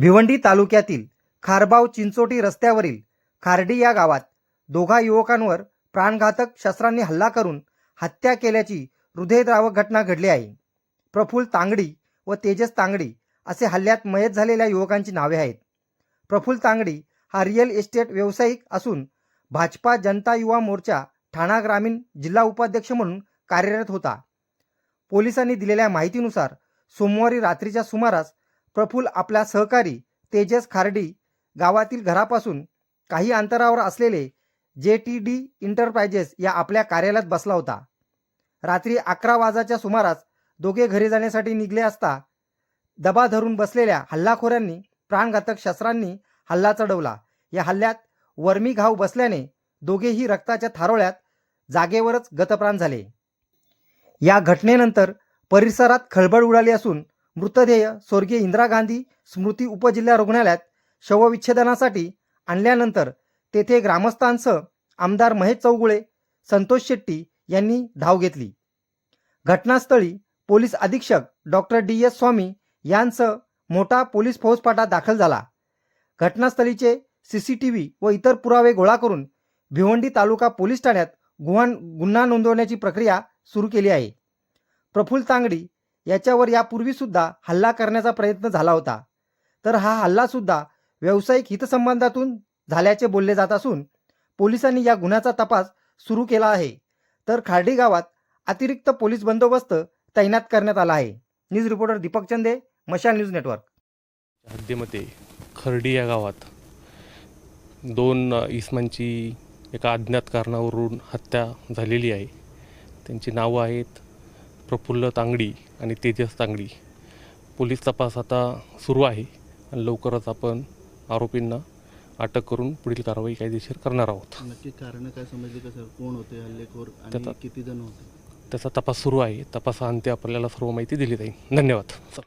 भिवंडी तालुक्यातील खारबाव चिंचोटी रस्त्यावरील खारडी या गावात दोघा युवकांवर प्राणघातक शस्त्रांनी हल्ला करून हत्या केल्याची हृदयद्रावक घटना घडली आहे. प्रफुल तांगडी व तेजस तांगडी असे हल्ल्यात मयत झालेल्या युवकांची नावे आहेत. प्रफुल तांगडी हा रिअल इस्टेट व्यावसायिक असून भाजपा जनता युवा मोर्चा ठाणा ग्रामीण जिल्हा उपाध्यक्ष म्हणून कार्यरत होता. पोलिसांनी दिलेल्या माहितीनुसार सोमवारी रात्रीच्या सुमारास प्रफुल आपल्या सहकारी तेजस खार्डी गावातील घरापासून काही अंतरावर असलेले जे टी डी इंटरप्रायजेस या आपल्या कार्यालयात बसला होता. रात्री अकरा वाजाच्या सुमारास दोघे घरी जाण्यासाठी निघले असता दबा धरून बसलेल्या हल्लाखोरांनी प्राणघातक शस्त्रांनी हल्ला चढवला. या हल्ल्यात वर्मी घाव बसल्याने दोघेही रक्ताच्या थारोळ्यात जागेवरच गतप्राण झाले. या घटनेनंतर परिसरात खळबळ उडाली असून मृतदेह स्वर्गीय इंदिरा गांधी स्मृती उपजिल्हा रुग्णालयात शवविच्छेदनासाठी आणल्यानंतर तेथे ग्रामस्थांसह आमदार महेश चौगुळे संतोष शेट्टी यांनी धाव घेतली. घटनास्थळी पोलीस अधीक्षक डॉक्टर डी एस स्वामी यांसह मोठा पोलीस फौजफाटा दाखल झाला. घटनास्थळीचे सी सी टी व्ही व इतर पुरावे गोळा करून भिवंडी तालुका पोलीस ठाण्यात गुहान गुन्हा नोंदवण्याची प्रक्रिया सुरू केली आहे. प्रफुल्ल तांगडी याच्यावर यापूर्वीसुद्धा हल्ला करण्याचा प्रयत्न झाला होता. तर हा हल्लासुद्धा व्यावसायिक हितसंबंधातून झाल्याचे बोलले जात असून पोलिसांनी या गुन्ह्याचा तपास सुरू केला आहे. तर खार्डी गावात अतिरिक्त पोलीस बंदोबस्त तैनात करण्यात आला आहे. न्यूज रिपोर्टर दीपक चंदे मशाल न्यूज नेटवर्क. हद्दीमध्ये खर्डी या गावात दोन इसमांची एका अज्ञात कारणावरून हत्या झालेली आहे. त्यांची नावं आहेत प्रफुल्ल तांगडी आणि तेजस तांगडी. पोलीस तपास आता सुरू आहे आणि लवकरच आपण आरोपींना अटक करून पुढील कारवाई कायदेशीर करणार आहोत. नक्की कारण काय समजले का सर? कोण होते हल्लेखोर आणि त्याचा- किती जण होते? त्याचा तपास सुरू आहे. तपासाअंती आपल्याला सर्व माहिती दिली जाईल. धन्यवाद. सर